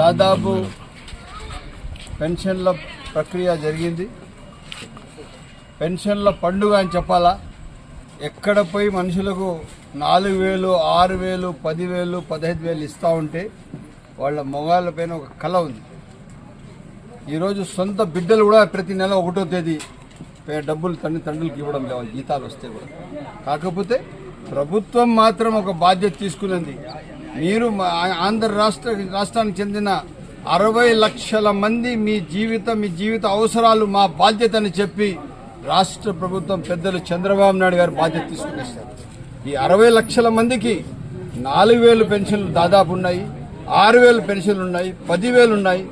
దాదాపు పెన్షన్ల ప్రక్రియ జరిగింది. పెన్షన్ల పండుగ అని చెప్పాలా? ఎక్కడ పోయి మనుషులకు నాలుగు వేలు ఆరు వేలు పదివేలు పదహైదు వేలు ఇస్తూ ఉంటే వాళ్ళ మొగాళ్ళ పైన ఒక కళ ఉంది. ఈరోజు సొంత బిడ్డలు కూడా ప్రతి నెల ఒకటో తేదీ డబ్బులు తండ్రి తండ్రులకు ఇవ్వడం లేవు? జీతాలు వస్తే కూడా. కాకపోతే ప్రభుత్వం మాత్రం ఒక బాధ్యత తీసుకున్నది. మీరు మా ఆంధ్ర రాష్ట్ర రాష్ట్రానికి చెందిన అరవై లక్షల మంది మీ జీవితం మీ జీవిత అవసరాలు మా బాధ్యత అని చెప్పి రాష్ట్ర ప్రభుత్వం పెద్దలు చంద్రబాబు నాయుడు గారు బాధ్యత తీసుకునేస్తారు ఈ అరవై లక్షల మందికి నాలుగు వేలు పెన్షన్లు దాదాపు ఉన్నాయి ఆరు వేలు పెన్షన్లు ఉన్నాయి పదివేలు ఉన్నాయి.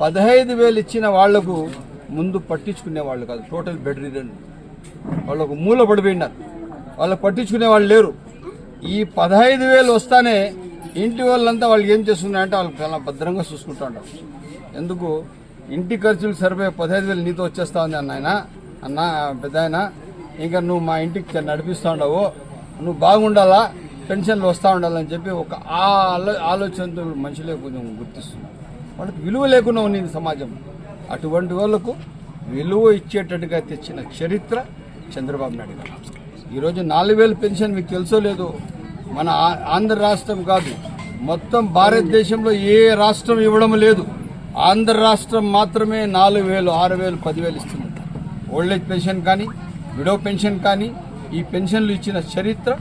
పదహైదు వేలు ఇచ్చిన వాళ్ళకు ముందు పట్టించుకునే వాళ్ళు కాదు టోటల్ బెడ్ రిడన్ వాళ్ళకు మూల పడిపోయినారు. వాళ్ళు పట్టించుకునే వాళ్ళు లేరు. ఈ పదహైదు వేలు వస్తానే ఇంటి వాళ్ళంతా వాళ్ళు ఏం చేస్తున్నారంటే వాళ్ళు చాలా భద్రంగా చూసుకుంటూ ఉంటారు ఎందుకు? ఇంటి ఖర్చులు సరిపోయే పదహైదు వేలు నీతో వచ్చేస్తా ఉంది అన్న ఆయన. అన్న పెద్ద ఆయన ఇంకా నువ్వు మా ఇంటికి నడిపిస్తూ ఉండవు. నువ్వు బాగుండాలా? పెన్షన్లు వస్తూ ఉండాలని చెప్పి ఒక ఆలో ఆలోచనతో మనుషులే కొంచెం గుర్తిస్తున్నారు. వాళ్ళకి విలువ లేకుండా ఉంది సమాజం. అటువంటి వాళ్ళకు విలువ ఇచ్చేటట్టుగా తెచ్చిన చరిత్ర చంద్రబాబు నాయుడు గారు. ఈరోజు నాలుగు వేలు పెన్షన్ మీకు తెలుసో లేదు మన ఆ- ఆంధ్ర రాష్ట్రం కాదు. మొత్తం భారతదేశంలో ఏ రాష్ట్రం ఇవ్వడం లేదు. ఆంధ్ర రాష్ట్రం మాత్రమే నాలుగు వేలు ఆరు వేలు పదివేలు ఇస్తుంది ఓల్డ్ ఏజ్ పెన్షన్ కానీ విడో పెన్షన్ కానీ ఈ పెన్షన్లు ఇచ్చిన చరిత్ర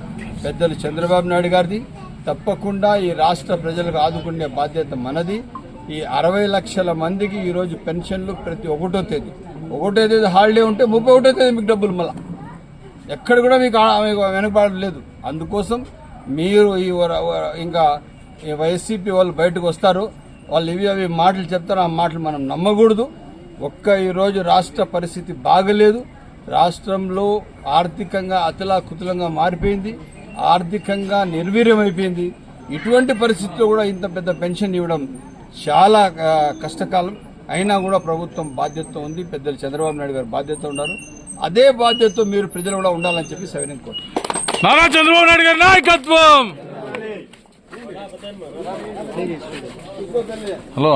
పెద్దలు చంద్రబాబు నాయుడు గారిది. తప్పకుండా ఈ రాష్ట్ర ప్రజలకు ఆదుకునే బాధ్యత మనది. ఈ అరవై లక్షల మందికి ఈరోజు పెన్షన్లు ప్రతి ఒకటో తేదీ. ఒకటో తేదీ హాలిడే ఉంటే ముప్పై ఒకటో తేదీ మీకు డబ్బులు మళ్ళీ. ఎక్కడ కూడా మీకు ఆ- మీకు వెనుకబడలేదు అందుకోసం మీరు ఈ వర- ఇంకా ఈ వైసీపీ వాళ్ళు బయటకు వస్తారు. వాళ్ళు ఇవి అవి మాటలు చెప్తారు. ఆ మాటలు మనం నమ్మకూడదు. ఒక్క ఈరోజు రాష్ట్ర పరిస్థితి బాగలేదు. రాష్ట్రంలో ఆర్థికంగా అతలాకుతలంగా మారిపోయింది. ఆర్థికంగా నిర్వీర్యమైపోయింది. ఇటువంటి పరిస్థితుల్లో కూడా ఇంత పెద్ద పెన్షన్ ఇవ్వడం చాలా కష్టకాలం. అయినా కూడా ప్రభుత్వం బాధ్యత ఉంది. పెద్దలు చంద్రబాబు నాయుడు గారు బాధ్యత ఉన్నారు. అదే బాధ్యతతో మీరు ప్రజలు కూడా ఉండాలని చెప్పి సవినం కోరు నారా చంద్రబాబు నాయుడు గారి నాయకత్వం! హలో